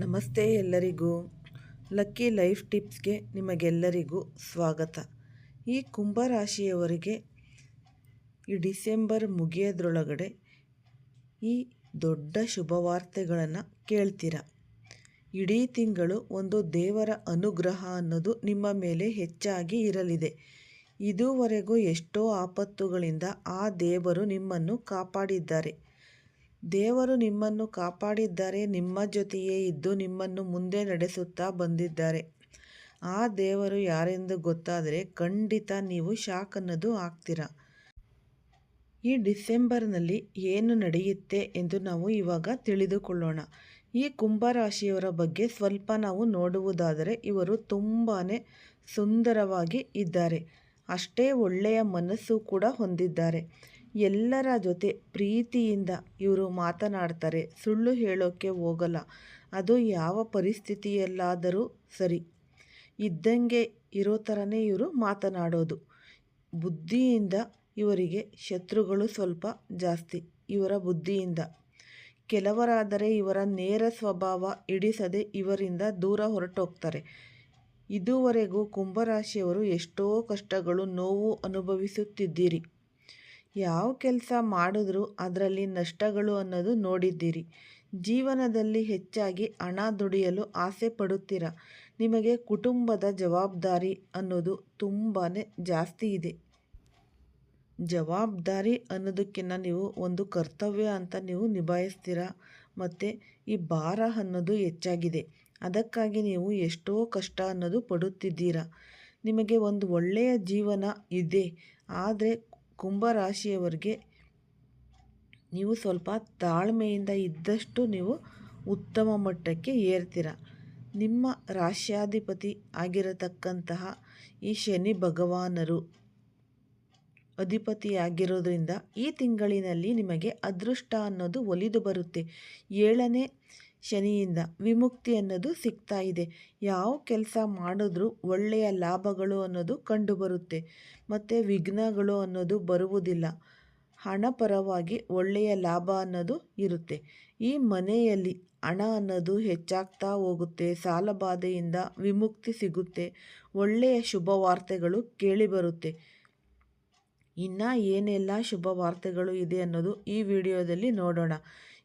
ನಮಸ್ತೆ ಎಲ್ಲರಿಗೂ lucky life ಟಿಪ್ಸ್ಗೆ ನಿಮಗೆಲ್ಲರಿಗೂ ಸ್ವಾಗತ. ಈ ಕುಂಭರಾಶಿಯವರಿಗೆ ಈ ಡಿಸೆಂಬರ್ ಮುಗಿಯೋದ್ರೊಳಗಡೆ ಈ ದೊಡ್ಡ ಶುಭವಾರ್ತೆಗಳನ್ನು ಕೇಳ್ತೀರ? ಇಡೀ ತಿಂಗಳು ಒಂದು ದೇವರ ಅನುಗ್ರಹ ಅನ್ನೋದು ನಿಮ್ಮ ಮೇಲೆ ಹೆಚ್ಚಾಗಿ ಇರಲಿದೆ. ಇದುವರೆಗೂ ಎಷ್ಟೋ ಆಪತ್ತುಗಳಿಂದ ಆ ದೇವರು ನಿಮ್ಮನ್ನು ಕಾಪಾಡಿದ್ದಾರೆ. ದೇವರು ನಿಮ್ಮನ್ನು ಕಾಪಾಡಿದ್ದಾರೆ ನಿಮ್ಮ ಜೊತೆಯೇ ಇದ್ದು ನಿಮ್ಮನ್ನು ಮುಂದೆ ನಡೆಸುತ್ತಾ ಬಂದಿದ್ದಾರೆ. ಆ ದೇವರು ಯಾರೆಂದು ಗೊತ್ತಾದರೆ ಖಂಡಿತ ನೀವು ಶಾಕ್ ಅನ್ನೋದು ಆಗ್ತೀರ. ಈ ಡಿಸೆಂಬರ್ನಲ್ಲಿ ಏನು ನಡೆಯುತ್ತೆ ಎಂದು ನಾವು ಇವಾಗ ತಿಳಿದುಕೊಳ್ಳೋಣ. ಈ ಕುಂಭರಾಶಿಯವರ ಬಗ್ಗೆ ಸ್ವಲ್ಪ ನಾವು ನೋಡುವುದಾದರೆ ಇವರು ತುಂಬಾ ಸುಂದರವಾಗಿ ಇದ್ದಾರೆ. ಅಷ್ಟೇ ಒಳ್ಳೆಯ ಮನಸ್ಸು ಕೂಡ ಹೊಂದಿದ್ದಾರೆ. ಎಲ್ಲರ ಜೊತೆ ಪ್ರೀತಿಯಿಂದ ಇವರು ಮಾತನಾಡ್ತಾರೆ. ಸುಳ್ಳು ಹೇಳೋಕ್ಕೆ ಹೋಗಲ್ಲ. ಅದು ಯಾವ ಪರಿಸ್ಥಿತಿಯಲ್ಲಾದರೂ ಸರಿ. ಇದ್ದಂಗೆ ಇರೋ ಥರನೇ ಇವರು ಮಾತನಾಡೋದು. ಬುದ್ಧಿಯಿಂದ ಇವರಿಗೆ ಶತ್ರುಗಳು ಸ್ವಲ್ಪ ಜಾಸ್ತಿ. ಇವರ ಬುದ್ಧಿಯಿಂದ. ಕೆಲವರಾದರೆ ಇವರ ನೇರ ಸ್ವಭಾವ ಹಿಡಿಸದೆ ಇವರಿಂದ ದೂರ ಹೊರಟೋಗ್ತಾರೆ. ಇದುವರೆಗೂ ಕುಂಭರಾಶಿಯವರು ಎಷ್ಟೋ ಕಷ್ಟಗಳು ನೋವು ಅನುಭವಿಸುತ್ತಿದ್ದೀರಿ. ಯಾವ ಕೆಲಸ ಮಾಡಿದ್ರೂ ಅದರಲ್ಲಿ ನಷ್ಟಗಳು ಅನ್ನೋದು ನೋಡಿದ್ದೀರಿ. ಜೀವನದಲ್ಲಿ ಹೆಚ್ಚಾಗಿ ಹಣ ದುಡಿಯಲು ಆಸೆ ಪಡುತ್ತೀರ. ನಿಮಗೆ ಕುಟುಂಬದ ಜವಾಬ್ದಾರಿ ಅನ್ನೋದು ತುಂಬಾ ಜಾಸ್ತಿ ಇದೆ. ಜವಾಬ್ದಾರಿ ಅನ್ನೋದಕ್ಕಿಂತ ನೀವು ಒಂದು ಕರ್ತವ್ಯ ಅಂತ ನೀವು ನಿಭಾಯಿಸ್ತೀರ? ಮತ್ತು ಈ ಭಾರ ಅನ್ನೋದು ಹೆಚ್ಚಾಗಿದೆ. ಅದಕ್ಕಾಗಿ ನೀವು ಎಷ್ಟೋ ಕಷ್ಟ ಅನ್ನೋದು ಪಡುತ್ತಿದ್ದೀರಾ. ನಿಮಗೆ ಒಂದು ಒಳ್ಳೆಯ ಜೀವನ ಇದೆ. ಆದರೆ ಕುಂಭರಾಶಿಯವರಿಗೆ ನೀವು ಸ್ವಲ್ಪ ತಾಳ್ಮೆಯಿಂದ ಇದ್ದಷ್ಟು ನೀವು ಉತ್ತಮ ಮಟ್ಟಕ್ಕೆ ಏರ್ತೀರ. ನಿಮ್ಮ ರಾಶ್ಯಾಧಿಪತಿ ಆಗಿರತಕ್ಕಂತಹ ಈ ಶನಿ ಭಗವಾನರು ಅಧಿಪತಿಯಾಗಿರೋದ್ರಿಂದ ಈ ತಿಂಗಳಿನಲ್ಲಿ ನಿಮಗೆ ಅದೃಷ್ಟ ಅನ್ನೋದು ಒಲಿದು ಬರುತ್ತೆ. ಏಳನೇ ಶನಿಯಿಂದ ವಿಮುಕ್ತಿ ಅನ್ನೋದು ಸಿಗ್ತಾ ಇದೆ. ಯಾವ ಕೆಲಸ ಮಾಡಿದ್ರೂ ಒಳ್ಳೆಯ ಲಾಭಗಳು ಅನ್ನೋದು ಕಂಡುಬರುತ್ತೆ. ಮತ್ತು ವಿಘ್ನಗಳು ಅನ್ನೋದು ಬರುವುದಿಲ್ಲ. ಹಣ ಪರವಾಗಿ ಒಳ್ಳೆಯ ಲಾಭ ಅನ್ನೋದು ಇರುತ್ತೆ. ಈ ಮನೆಯಲ್ಲಿ ಹಣ ಅನ್ನೋದು ಹೆಚ್ಚಾಗ್ತಾ ಹೋಗುತ್ತೆ. ಸಾಲಬಾಧೆಯಿಂದ ವಿಮುಕ್ತಿ ಸಿಗುತ್ತೆ. ಒಳ್ಳೆಯ ಶುಭ ವಾರ್ತೆಗಳು ಕೇಳಿಬರುತ್ತೆ ಇನ್ನೂ ಏನೆಲ್ಲ ಶುಭ ವಾರ್ತೆಗಳು ಇದೆ ಅನ್ನೋದು ಈ ವಿಡಿಯೋದಲ್ಲಿ ನೋಡೋಣ.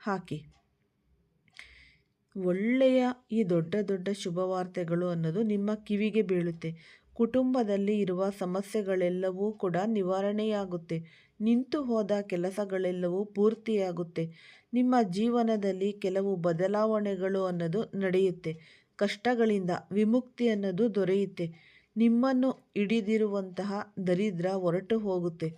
ಹಾಕಿ. ಒಳ್ಳೆಯ ಈ ದೊಡ್ಡ ದೊಡ್ಡ ಶುಭವಾರ್ತೆಗಳು ಅನ್ನೋದು ನಿಮ್ಮ ಕಿವಿಗೆ ಬೀಳುತ್ತೆ. ಕುಟುಂಬದಲ್ಲಿ ಇರುವ ಸಮಸ್ಯೆಗಳೆಲ್ಲವೂ ಕೂಡ ನಿವಾರಣೆಯಾಗುತ್ತೆ. ನಿಂತು ಹೋದ ಕೆಲಸಗಳೆಲ್ಲವೂ ಪೂರ್ತಿಯಾಗುತ್ತೆ. ನಿಮ್ಮ ಜೀವನದಲ್ಲಿ ಕೆಲವು ಬದಲಾವಣೆಗಳು ಅನ್ನೋದು ನಡೆಯುತ್ತೆ. ಕಷ್ಟಗಳಿಂದ ವಿಮುಕ್ತಿ ಅನ್ನೋದು ದೊರೆಯುತ್ತೆ. ನಿಮ್ಮನ್ನು ಹಿಡಿದಿರುವಂತಹ ದರಿದ್ರ ಹೊರಟು ಹೋಗುತ್ತೆ.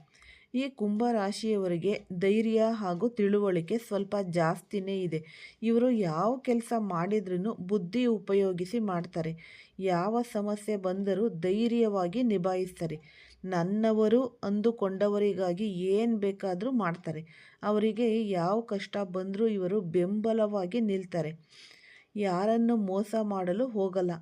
ಈ ಕುಂಭ ರಾಶಿಯವರಿಗೆ ಧೈರ್ಯ ಹಾಗೂ ತಿಳುವಳಿಕೆ ಸ್ವಲ್ಪ ಜಾಸ್ತಿನೇ ಇದೆ. ಇವರು ಯಾವ ಕೆಲಸ ಮಾಡಿದ್ರೂ ಬುದ್ಧಿ ಉಪಯೋಗಿಸಿ ಮಾಡ್ತಾರೆ. ಯಾವ ಸಮಸ್ಯೆ ಬಂದರೂ ಧೈರ್ಯವಾಗಿ ನಿಭಾಯಿಸ್ತಾರೆ. ನನ್ನವರು ಅಂದುಕೊಂಡವರಿಗಾಗಿ ಏನು ಬೇಕಾದರೂ ಮಾಡ್ತಾರೆ. ಅವರಿಗೆ ಯಾವ ಕಷ್ಟ ಬಂದರೂ ಇವರು ಬೆಂಬಲವಾಗಿ ನಿಲ್ತಾರೆ. ಯಾರನ್ನು ಮೋಸ ಮಾಡಲು ಹೋಗಲ್ಲ.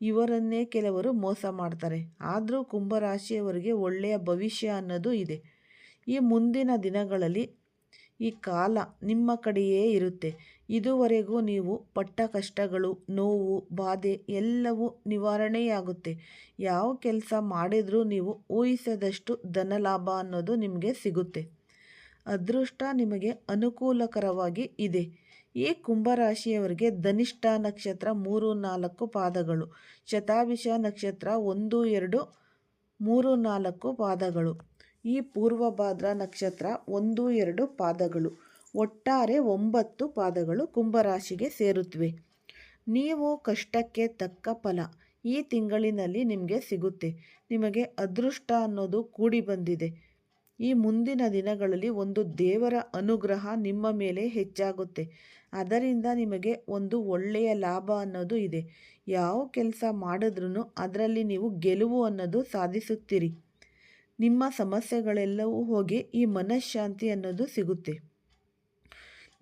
ಇವರನ್ನೇ ಕೆಲವರು ಮೋಸ ಮಾಡ್ತಾರೆ. ಆದರೂ ಕುಂಭರಾಶಿಯವರಿಗೆ ಒಳ್ಳೆಯ ಭವಿಷ್ಯ ಅನ್ನೋದು ಇದೆ. ಈ ಮುಂದಿನ ದಿನಗಳಲ್ಲಿ ಈ ಕಾಲ ನಿಮ್ಮ ಕಡೆಯೇ ಇರುತ್ತೆ. ಇದುವರೆಗೂ ನೀವು ಪಟ್ಟ ಕಷ್ಟಗಳು, ನೋವು, ಬಾಧೆ ಎಲ್ಲವೂ ನಿವಾರಣೆಯಾಗುತ್ತೆ. ಯಾವ ಕೆಲಸ ಮಾಡಿದರೂ ನೀವು ಊಹಿಸದಷ್ಟು ಧನಲಾಭ ಅನ್ನೋದು ನಿಮಗೆ ಸಿಗುತ್ತೆ. ಅದೃಷ್ಟ ನಿಮಗೆ ಅನುಕೂಲಕರವಾಗಿ ಇದೆ. ಈ ಕುಂಭರಾಶಿಯವರಿಗೆ ಧನಿಷ್ಠ ನಕ್ಷತ್ರ ಮೂರು ನಾಲ್ಕು ಪಾದಗಳು, ಶತಾಭಿಷ ನಕ್ಷತ್ರ ಒಂದು ಎರಡು ಮೂರು ನಾಲ್ಕು ಪಾದಗಳು. ಈ ಪೂರ್ವಭಾದ್ರ ನಕ್ಷತ್ರ ಒಂದು, ಎರಡು ಪಾದಗಳು. ಒಟ್ಟಾರೆ ಒಂಬತ್ತು ಪಾದಗಳು ಕುಂಭರಾಶಿಗೆ ಸೇರುತ್ತವೆ ನೀವು ಕಷ್ಟಕ್ಕೆ ತಕ್ಕ ಫಲ ಈ ತಿಂಗಳಿನಲ್ಲಿ ನಿಮಗೆ ಸಿಗುತ್ತೆ. ನಿಮಗೆ ಅದೃಷ್ಟ ಅನ್ನೋದು ಕೂಡಿ ಬಂದಿದೆ. ಈ ಮುಂದಿನ ದಿನಗಳಲ್ಲಿ ಒಂದು ದೇವರ ಅನುಗ್ರಹ ನಿಮ್ಮ ಮೇಲೆ ಹೆಚ್ಚಾಗುತ್ತೆ. ಅದರಿಂದ ನಿಮಗೆ ಒಂದು ಒಳ್ಳೆಯ ಲಾಭ ಅನ್ನೋದು ಇದೆ. ಯಾವ ಕೆಲಸ ಮಾಡಿದ್ರೂ ಅದರಲ್ಲಿ ನೀವು ಗೆಲುವು ಅನ್ನೋದು ಸಾಧಿಸುತ್ತೀರಿ. ನಿಮ್ಮ ಸಮಸ್ಯೆಗಳೆಲ್ಲವೂ ಹೋಗಿ ಈ ಮನಃಶಾಂತಿ ಅನ್ನೋದು ಸಿಗುತ್ತೆ.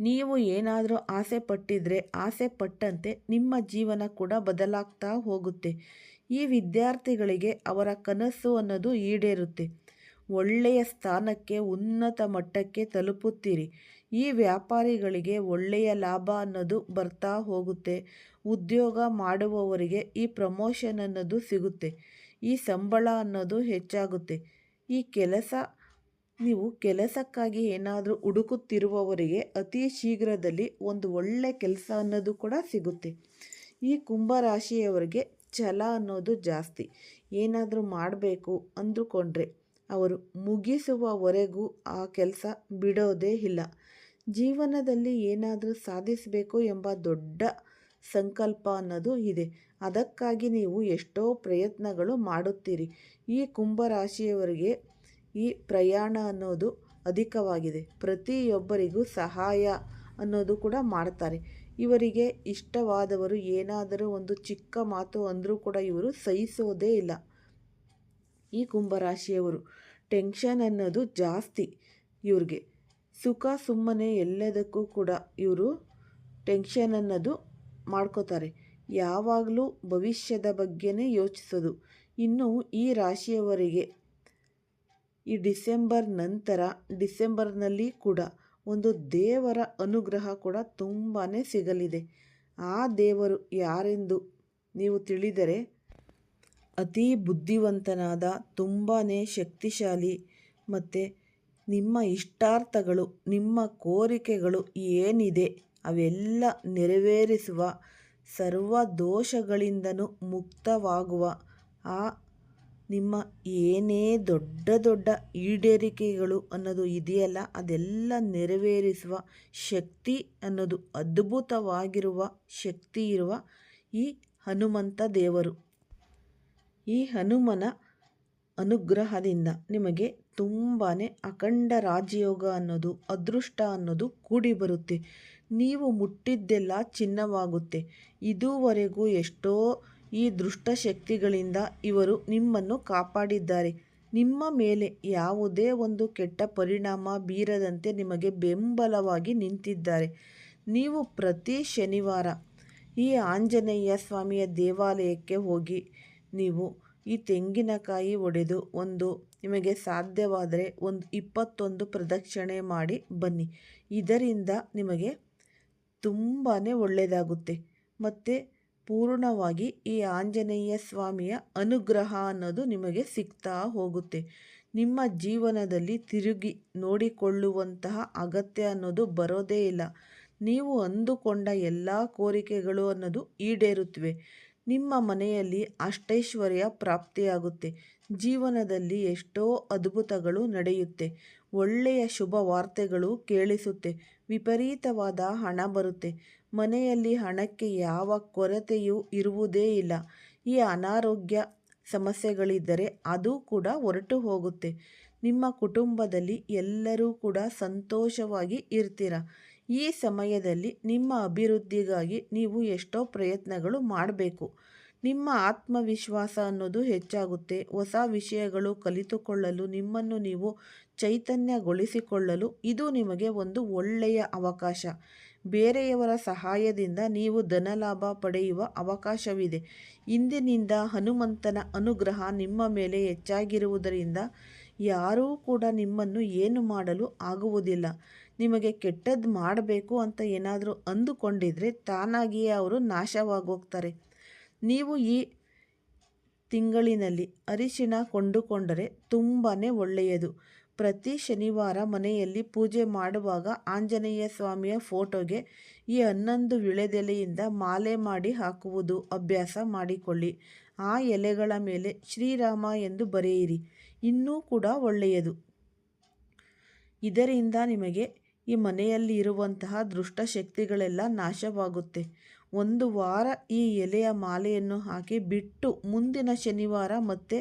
ನೀವು ಏನಾದರೂ ಆಸೆ ಪಟ್ಟಿದ್ರೆ ಆಸೆ ಪಟ್ಟಂತೆ ನಿಮ್ಮ ಜೀವನ ಕೂಡ ಬದಲಾಗ್ತಾ ಹೋಗುತ್ತೆ. ಈ ವಿದ್ಯಾರ್ಥಿಗಳಿಗೆ ಅವರ ಕನಸು ಅನ್ನೋದು ಈಡೇರುತ್ತೆ. ಒಳ್ಳೆಯ ಸ್ಥಾನಕ್ಕೆ, ಉನ್ನತ ಮಟ್ಟಕ್ಕೆ ತಲುಪುತ್ತೀರಿ. ಈ ವ್ಯಾಪಾರಿಗಳಿಗೆ ಒಳ್ಳೆಯ ಲಾಭ ಅನ್ನೋದು ಬರ್ತಾ ಹೋಗುತ್ತೆ. ಉದ್ಯೋಗ ಮಾಡುವವರಿಗೆ ಈ ಪ್ರಮೋಷನ್ ಅನ್ನೋದು ಸಿಗುತ್ತೆ. ಈ ಸಂಬಳ ಅನ್ನೋದು ಹೆಚ್ಚಾಗುತ್ತೆ. ಈ ಕೆಲಸ, ನೀವು ಕೆಲಸಕ್ಕಾಗಿ ಏನಾದರೂ ಹುಡುಕುತ್ತಿರುವವರಿಗೆ ಅತಿ ಶೀಘ್ರದಲ್ಲಿ ಒಂದು ಒಳ್ಳೆ ಕೆಲಸ ಅನ್ನೋದು ಕೂಡ ಸಿಗುತ್ತೆ. ಈ ಕುಂಭರಾಶಿಯವರಿಗೆ ಛಲ ಅನ್ನೋದು ಜಾಸ್ತಿ. ಏನಾದರೂ ಮಾಡಬೇಕು ಅಂದುಕೊಂಡ್ರೆ ಅವರು ಮುಗಿಸುವವರೆಗೂ ಆ ಕೆಲಸ ಬಿಡೋದೇ ಇಲ್ಲ. ಜೀವನದಲ್ಲಿ ಏನಾದರೂ ಸಾಧಿಸಬೇಕು ಎಂಬ ದೊಡ್ಡ ಸಂಕಲ್ಪ ಅನ್ನೋದು ಇದೆ. ಅದಕ್ಕಾಗಿ ನೀವು ಎಷ್ಟೋ ಪ್ರಯತ್ನಗಳು ಮಾಡುತ್ತೀರಿ. ಈ ಕುಂಭರಾಶಿಯವರಿಗೆ ಈ ಪ್ರಯಾಣ ಅನ್ನೋದು ಅಧಿಕವಾಗಿದೆ. ಪ್ರತಿಯೊಬ್ಬರಿಗೂ ಸಹಾಯ ಅನ್ನೋದು ಕೂಡ ಮಾಡ್ತಾರೆ. ಇವರಿಗೆ ಇಷ್ಟವಾದವರು ಏನಾದರೂ ಒಂದು ಚಿಕ್ಕ ಮಾತು ಅಂದರೂ ಕೂಡ ಇವರು ಸಹಿಸೋದೇ ಇಲ್ಲ. ಈ ಕುಂಭರಾಶಿಯವರು ಟೆನ್ಷನ್ ಅನ್ನೋದು ಜಾಸ್ತಿ ಇವ್ರಿಗೆ. ಸುಖ ಸುಮ್ಮನೆ ಎಲ್ಲದಕ್ಕೂ ಕೂಡ ಇವರು ಟೆನ್ಷನ್ ಅನ್ನೋದು ಮಾಡ್ಕೋತಾರೆ. ಯಾವಾಗಲೂ ಭವಿಷ್ಯದ ಬಗ್ಗೆನೇ ಯೋಚಿಸೋದು. ಇನ್ನು ಈ ರಾಶಿಯವರಿಗೆ ಈ ಡಿಸೆಂಬರ್ ನಂತರ, ಡಿಸೆಂಬರ್ನಲ್ಲಿ ಕೂಡ ಒಂದು ದೇವರ ಅನುಗ್ರಹ ಕೂಡ ತುಂಬಾ ಸಿಗಲಿದೆ. ಆ ದೇವರು ಯಾರೆಂದು ನೀವು ತಿಳಿದರೆ, ಅತಿ ಬುದ್ಧಿವಂತನಾದ ತುಂಬಾ ಶಕ್ತಿಶಾಲಿ ಮತ್ತು ನಿಮ್ಮ ಇಷ್ಟಾರ್ಥಗಳು, ನಿಮ್ಮ ಕೋರಿಕೆಗಳು ಏನಿದೆ, ಅವೆಲ್ಲ ನೆರವೇರಿಸುವ ಸರ್ವ ದೋಷಗಳಿಂದನೂ ಮುಕ್ತವಾಗುವ. ಆ, ನಿಮ್ಮ ಏನೇ ದೊಡ್ಡ ದೊಡ್ಡ ಈಡೇರಿಕೆಗಳು ಅನ್ನೋದು ಇದೆಯಲ್ಲ, ಅದೆಲ್ಲ ನೆರವೇರಿಸುವ ಶಕ್ತಿ ಅನ್ನೋದು ಅದ್ಭುತವಾಗಿರುವ ಶಕ್ತಿ ಇರುವ ಈ ಹನುಮಂತ ದೇವರು. ಈ ಹನುಮನ ಅನುಗ್ರಹದಿಂದ ನಿಮಗೆ ತುಂಬಾ ಅಖಂಡ ರಾಜಯೋಗ ಅನ್ನೋದು, ಅದೃಷ್ಟ ಅನ್ನೋದು ಕೂಡಿ ಬರುತ್ತೆ. ನೀವು ಮುಟ್ಟಿದ್ದೆಲ್ಲ ಚಿನ್ನವಾಗುತ್ತೆ. ಇದುವರೆಗೂ ಎಷ್ಟೋ ಈ ದುಷ್ಟಶಕ್ತಿಗಳಿಂದ ಇವರು ನಿಮ್ಮನ್ನು ಕಾಪಾಡಿದ್ದಾರೆ. ನಿಮ್ಮ ಮೇಲೆ ಯಾವುದೇ ಒಂದು ಕೆಟ್ಟ ಪರಿಣಾಮ ಬೀರದಂತೆ ನಿಮಗೆ ಬೆಂಬಲವಾಗಿ ನಿಂತಿದ್ದಾರೆ. ನೀವು ಪ್ರತಿ ಶನಿವಾರ ಈ ಆಂಜನೇಯ ಸ್ವಾಮಿಯ ದೇವಾಲಯಕ್ಕೆ ಹೋಗಿ ನೀವು ಈ ತೆಂಗಿನಕಾಯಿ ಒಡೆದು ಒಂದು ನಿಮಗೆ ಸಾಧ್ಯವಾದರೆ ಒಂದು ಇಪ್ಪತ್ತೊಂದು ಪ್ರದಕ್ಷಿಣೆ ಮಾಡಿ ಬನ್ನಿ. ಇದರಿಂದ ನಿಮಗೆ ತುಂಬಾ ಒಳ್ಳೆಯದಾಗುತ್ತೆ ಮತ್ತು ಪೂರ್ಣವಾಗಿ ಈ ಆಂಜನೇಯ ಸ್ವಾಮಿಯ ಅನುಗ್ರಹ ಅನ್ನೋದು ನಿಮಗೆ ಸಿಗ್ತಾ ಹೋಗುತ್ತೆ. ನಿಮ್ಮ ಜೀವನದಲ್ಲಿ ತಿರುಗಿ ನೋಡಿಕೊಳ್ಳುವಂತಹ ಅಗತ್ಯ ಅನ್ನೋದು ಬರೋದೇ ಇಲ್ಲ. ನೀವು ಅಂದುಕೊಂಡ ಎಲ್ಲ ಕೋರಿಕೆಗಳು ಅನ್ನೋದು ಈಡೇರುತ್ತವೆ ನಿಮ್ಮ ಮನೆಯಲ್ಲಿ ಅಷ್ಟೈಶ್ವರ್ಯ ಪ್ರಾಪ್ತಿಯಾಗುತ್ತೆ. ಜೀವನದಲ್ಲಿ ಎಷ್ಟೋ ಅದ್ಭುತಗಳು ನಡೆಯುತ್ತೆ. ಒಳ್ಳೆಯ ಶುಭ ವಾರ್ತೆಗಳು ಕೇಳಿಸುತ್ತೆ. ವಿಪರೀತವಾದ ಹಣ ಬರುತ್ತೆ. ಮನೆಯಲ್ಲಿ ಹಣಕ್ಕೆ ಯಾವ ಕೊರತೆಯೂ ಇರುವುದೇ ಇಲ್ಲ. ಈ ಅನಾರೋಗ್ಯ ಸಮಸ್ಯೆಗಳಿದ್ದರೆ ಅದು ಕೂಡ ಹೊರಟು ಹೋಗುತ್ತೆ. ನಿಮ್ಮ ಕುಟುಂಬದಲ್ಲಿ ಎಲ್ಲರೂ ಕೂಡ ಸಂತೋಷವಾಗಿ ಇರ್ತೀರ. ಈ ಸಮಯದಲ್ಲಿ ನಿಮ್ಮ ಅಭಿವೃದ್ಧಿಗಾಗಿ ನೀವು ಎಷ್ಟೋ ಪ್ರಯತ್ನಗಳು ಮಾಡಬೇಕು. ನಿಮ್ಮ ಆತ್ಮವಿಶ್ವಾಸ ಅನ್ನೋದು ಹೆಚ್ಚಾಗುತ್ತೆ. ಹೊಸ ವಿಷಯಗಳು ಕಲಿತುಕೊಳ್ಳಲು, ನಿಮ್ಮನ್ನು ನೀವು ಚೈತನ್ಯಗೊಳಿಸಿಕೊಳ್ಳಲು ಇದು ನಿಮಗೆ ಒಂದು ಒಳ್ಳೆಯ ಅವಕಾಶ. ಬೇರೆಯವರ ಸಹಾಯದಿಂದ ನೀವು ಧನಲಾಭ ಪಡೆಯುವ ಅವಕಾಶವಿದೆ. ಇಂದಿನಿಂದ ಹನುಮಂತನ ಅನುಗ್ರಹ ನಿಮ್ಮ ಮೇಲೆ ಹೆಚ್ಚಾಗಿರುವುದರಿಂದ ಯಾರೂ ಕೂಡ ನಿಮ್ಮನ್ನು ಏನು ಮಾಡಲು ಆಗುವುದಿಲ್ಲ. ನಿಮಗೆ ಕೆಟ್ಟದ್ದು ಮಾಡಬೇಕು ಅಂತ ಏನಾದರೂ ಅಂದುಕೊಂಡಿದ್ರೆ ತಾನಾಗಿಯೇ ಅವರು ನಾಶವಾಗೋಗ್ತಾರೆ. ನೀವು ಈ ತಿಂಗಳಿನಲ್ಲಿ ಅರಿಶಿಣ ಕೊಂಡುಕೊಂಡರೆ ತುಂಬಾ ಒಳ್ಳೆಯದು. ಪ್ರತಿ ಶನಿವಾರ ಮನೆಯಲ್ಲಿ ಪೂಜೆ ಮಾಡುವಾಗ ಆಂಜನೇಯ ಸ್ವಾಮಿಯ ಫೋಟೋಗೆ ಈ ಹನ್ನೊಂದು ವಿಳೆದೆಲೆಯಿಂದ ಮಾಲೆ ಮಾಡಿ ಹಾಕುವುದು ಅಭ್ಯಾಸ ಮಾಡಿಕೊಳ್ಳಿ. ಆ ಎಲೆಗಳ ಮೇಲೆ ಶ್ರೀರಾಮ ಎಂದು ಬರೆಯಿರಿ. ಇನ್ನೂ ಕೂಡ ಒಳ್ಳೆಯದು. ಇದರಿಂದ ನಿಮಗೆ ಈ ಮನೆಯಲ್ಲಿ ಇರುವಂತಹ ದುಷ್ಟಶಕ್ತಿಗಳೆಲ್ಲ ನಾಶವಾಗುತ್ತೆ. ಒಂದು ವಾರ ಈ ಎಲೆಯ ಮಾಲೆಯನ್ನು ಹಾಕಿ ಬಿಟ್ಟು ಮುಂದಿನ ಶನಿವಾರ ಮತ್ತೆ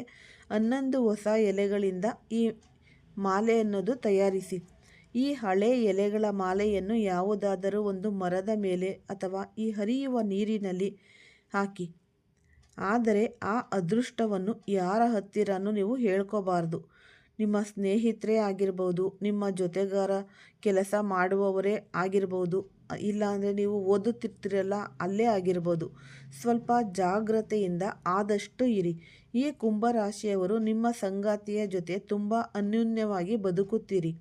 ಹನ್ನೊಂದು ಹೊಸ ಎಲೆಗಳಿಂದ ಈ ಮಾಲೆ ಅನ್ನೋದು ತಯಾರಿಸಿ. ಈ ಹಳೆ ಎಲೆಗಳ ಮಾಲೆಯನ್ನು ಯಾವುದಾದರೂ ಒಂದು ಮರದ ಮೇಲೆ ಅಥವಾ ಈ ಹರಿಯುವ ನೀರಿನಲ್ಲಿ ಹಾಕಿ. ಆದರೆ ಆ ಅದೃಷ್ಟವನ್ನು ಯಾರ ಹತ್ತಿರನೂ ನೀವು ಹೇಳ್ಕೋಬಾರ್ದು. ನಿಮ್ಮ ಸ್ನೇಹಿತರೇ ಆಗಿರ್ಬೋದು, ನಿಮ್ಮ ಜೊತೆಗಾರ ಕೆಲಸ ಮಾಡುವವರೇ ಆಗಿರ್ಬೋದು ಇಲ್ಲಾಂದರೆ ನೀವು ಓದುತ್ತಿರ್ತೀರಲ್ಲ, ಅಲ್ಲೇ ಆಗಿರ್ಬೋದು. ಸ್ವಲ್ಪ ಜಾಗ್ರತೆಯಿಂದ ಆದಷ್ಟು ಇರಿ. ಈ ಕುಂಭರಾಶಿಯವರು ನಿಮ್ಮ ಸಂಗಾತಿಯ ಜೊತೆ ತುಂಬ ಅನ್ಯೂನ್ಯವಾಗಿ ಬದುಕುತ್ತೀರಿ.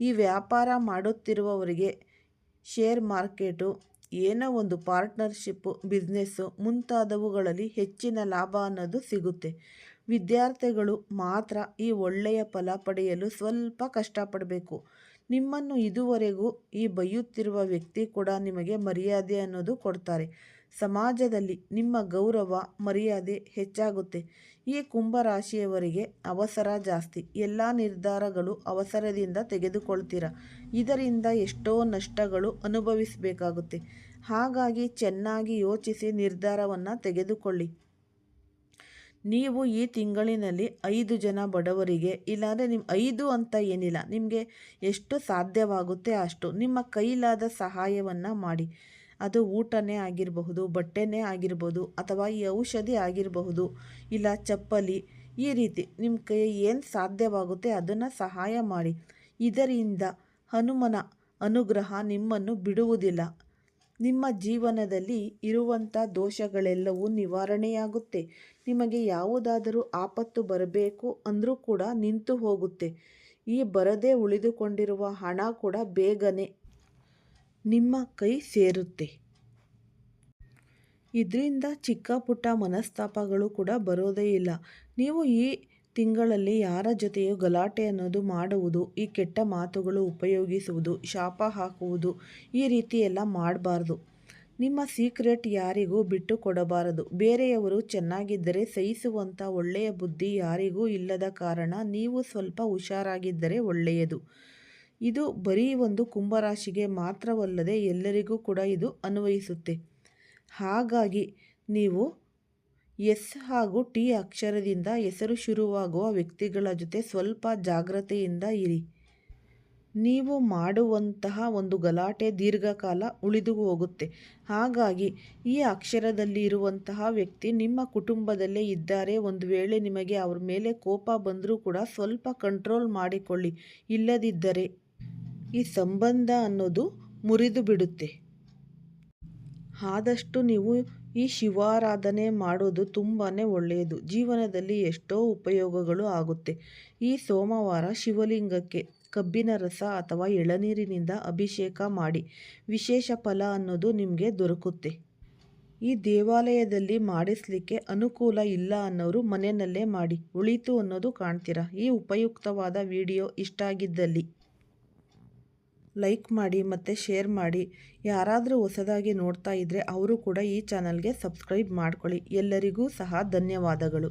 ಈ ವ್ಯಾಪಾರ ಮಾಡುತ್ತಿರುವವರಿಗೆ ಶೇರ್ ಮಾರ್ಕೆಟು, ಏನೋ ಒಂದು ಪಾರ್ಟ್ನರ್ಶಿಪ್ಪು ಬಿಸ್ನೆಸ್ಸು ಮುಂತಾದವುಗಳಲ್ಲಿ ಹೆಚ್ಚಿನ ಲಾಭ ಅನ್ನೋದು ಸಿಗುತ್ತೆ. ವಿದ್ಯಾರ್ಥಿಗಳು ಮಾತ್ರ ಈ ಒಳ್ಳೆಯ ಫಲ ಪಡೆಯಲು ಸ್ವಲ್ಪ ಕಷ್ಟಪಡಬೇಕು. ನಿಮ್ಮನ್ನು ಇದುವರೆಗೂ ಈ ಬೈಯುತ್ತಿರುವ ವ್ಯಕ್ತಿ ಕೂಡ ನಿಮಗೆ ಮರ್ಯಾದೆ ಅನ್ನೋದು ಕೊಡ್ತಾರೆ. ಸಮಾಜದಲ್ಲಿ ನಿಮ್ಮ ಗೌರವ, ಮರ್ಯಾದೆ ಹೆಚ್ಚಾಗುತ್ತೆ. ಈ ಕುಂಭರಾಶಿಯವರಿಗೆ ಅವಸರ ಜಾಸ್ತಿ. ಎಲ್ಲ ನಿರ್ಧಾರಗಳು ಅವಸರದಿಂದ ತೆಗೆದುಕೊಳ್ತೀರ? ಇದರಿಂದ ಎಷ್ಟೋ ನಷ್ಟಗಳು ಅನುಭವಿಸಬೇಕಾಗುತ್ತೆ. ಹಾಗಾಗಿ ಚೆನ್ನಾಗಿ ಯೋಚಿಸಿ ನಿರ್ಧಾರವನ್ನು ತೆಗೆದುಕೊಳ್ಳಿ. ನೀವು ಈ ತಿಂಗಳಿನಲ್ಲಿ ಐದು ಜನ ಬಡವರಿಗೆ, ಇಲ್ಲಾಂದರೆ ನಿಮ್ಮ ಐದು ಅಂತ ಏನಿಲ್ಲ, ನಿಮಗೆ ಎಷ್ಟು ಸಾಧ್ಯವಾಗುತ್ತೆ ಅಷ್ಟು ನಿಮ್ಮ ಕೈಲಾದ ಸಹಾಯವನ್ನು ಮಾಡಿ. ಅದು ಊಟನೇ ಆಗಿರಬಹುದು, ಬಟ್ಟೆನೇ ಆಗಿರ್ಬೋದು ಅಥವಾ ಈ ಔಷಧಿ ಆಗಿರಬಹುದು, ಇಲ್ಲ ಚಪ್ಪಲಿ, ಈ ರೀತಿ ನಿಮ್ಮ ಕೈ ಏನು ಸಾಧ್ಯವಾಗುತ್ತೆ ಅದನ್ನು ಸಹಾಯ ಮಾಡಿ. ಇದರಿಂದ ಹನುಮನ ಅನುಗ್ರಹ ನಿಮ್ಮನ್ನು ಬಿಡುವುದಿಲ್ಲ. ನಿಮ್ಮ ಜೀವನದಲ್ಲಿ ಇರುವಂಥ ದೋಷಗಳೆಲ್ಲವೂ ನಿವಾರಣೆಯಾಗುತ್ತೆ. ನಿಮಗೆ ಯಾವುದಾದರೂ ಆಪತ್ತು ಬರಬೇಕು ಅಂದರೂ ಕೂಡ ನಿಂತು ಹೋಗುತ್ತೆ. ಈ ಬರದೇ ಉಳಿದುಕೊಂಡಿರುವ ಹಣ ಕೂಡ ಬೇಗನೆ ನಿಮ್ಮ ಕೈ ಸೇರುತ್ತೆ. ಇದರಿಂದ ಚಿಕ್ಕ ಪುಟ್ಟ ಮನಸ್ತಾಪಗಳು ಕೂಡ ಬರೋದೇ ಇಲ್ಲ. ನೀವು ಈ ತಿಂಗಳಲ್ಲಿ ಯಾರ ಜೊತೆಯೂ ಗಲಾಟೆ ಅನ್ನೋದು ಮಾಡುವುದು, ಈ ಕೆಟ್ಟ ಮಾತುಗಳು ಉಪಯೋಗಿಸುವುದು, ಶಾಪ ಹಾಕುವುದು ಈ ರೀತಿ ಎಲ್ಲ ಮಾಡಬಾರ್ದು. ನಿಮ್ಮ ಸೀಕ್ರೆಟ್ ಯಾರಿಗೂ ಬಿಟ್ಟು ಕೊಡಬಾರದು. ಬೇರೆಯವರು ಚೆನ್ನಾಗಿದ್ದರೆ ಸಹಿಸುವಂಥ ಒಳ್ಳೆಯ ಬುದ್ಧಿ ಯಾರಿಗೂ ಇಲ್ಲದ ಕಾರಣ ನೀವು ಸ್ವಲ್ಪ ಹುಷಾರಾಗಿದ್ದರೆ ಒಳ್ಳೆಯದು. ಇದು ಬರೀ ಒಂದು ಕುಂಭರಾಶಿಗೆ ಮಾತ್ರವಲ್ಲದೆ ಎಲ್ಲರಿಗೂ ಕೂಡ ಇದು ಅನ್ವಯಿಸುತ್ತೆ. ಹಾಗಾಗಿ ನೀವು ಎಸ್ ಹಾಗೂ ಟಿ ಅಕ್ಷರದಿಂದ ಹೆಸರು ಶುರುವಾಗುವ ವ್ಯಕ್ತಿಗಳ ಜೊತೆ ಸ್ವಲ್ಪ ಜಾಗ್ರತೆಯಿಂದ ಇರಿ. ನೀವು ಮಾಡುವಂತಹ ಒಂದು ಗಲಾಟೆ ದೀರ್ಘಕಾಲ ಉಳಿದು ಹೋಗುತ್ತೆ. ಹಾಗಾಗಿ ಈ ಅಕ್ಷರದಲ್ಲಿ ಇರುವಂತಹ ವ್ಯಕ್ತಿ ನಿಮ್ಮ ಕುಟುಂಬದಲ್ಲೇ ಇದ್ದಾರೆ. ಒಂದು ವೇಳೆ ನಿಮಗೆ ಅವ್ರ ಮೇಲೆ ಕೋಪ ಬಂದರೂ ಕೂಡ ಸ್ವಲ್ಪ ಕಂಟ್ರೋಲ್ ಮಾಡಿಕೊಳ್ಳಿ. ಇಲ್ಲದಿದ್ದರೆ ಈ ಸಂಬಂಧ ಅನ್ನೋದು ಮುರಿದು ಬಿಡುತ್ತೆ. ಆದಷ್ಟು ನೀವು ಈ ಶಿವಾರಾಧನೆ ಮಾಡೋದು ತುಂಬಾ ಒಳ್ಳೆಯದು. ಜೀವನದಲ್ಲಿ ಎಷ್ಟೋ ಉಪಯೋಗಗಳು ಆಗುತ್ತೆ. ಈ ಸೋಮವಾರ ಶಿವಲಿಂಗಕ್ಕೆ ಕಬ್ಬಿನ ರಸ ಅಥವಾ ಎಳನೀರಿನಿಂದ ಅಭಿಷೇಕ ಮಾಡಿ. ವಿಶೇಷ ಫಲ ಅನ್ನೋದು ನಿಮಗೆ ದೊರಕುತ್ತೆ. ಈ ದೇವಾಲಯದಲ್ಲಿ ಮಾಡಿಸ್ಲಿಕ್ಕೆ ಅನುಕೂಲ ಇಲ್ಲ ಅನ್ನೋರು ಮನೆಯಲ್ಲೇ ಮಾಡಿ. ಉಳಿತು ಅನ್ನೋದು ಕಾಣ್ತೀರಾ? ಈ ಉಪಯುಕ್ತವಾದ ವಿಡಿಯೋ ಇಷ್ಟ ಆಗಿದ್ದಲ್ಲಿ ಲೈಕ್ ಮಾಡಿ ಮತ್ತು ಶೇರ್ ಮಾಡಿ. ಯಾರಾದರೂ ಹೊಸದಾಗಿ ನೋಡ್ತಾ ಇದ್ದರೆ ಅವರು ಕೂಡ ಈ ಚಾನಲ್ಗೆ ಸಬ್ಸ್ಕ್ರೈಬ್ ಮಾಡ್ಕೊಳ್ಳಿ. ಎಲ್ಲರಿಗೂ ಸಹ ಧನ್ಯವಾದಗಳು.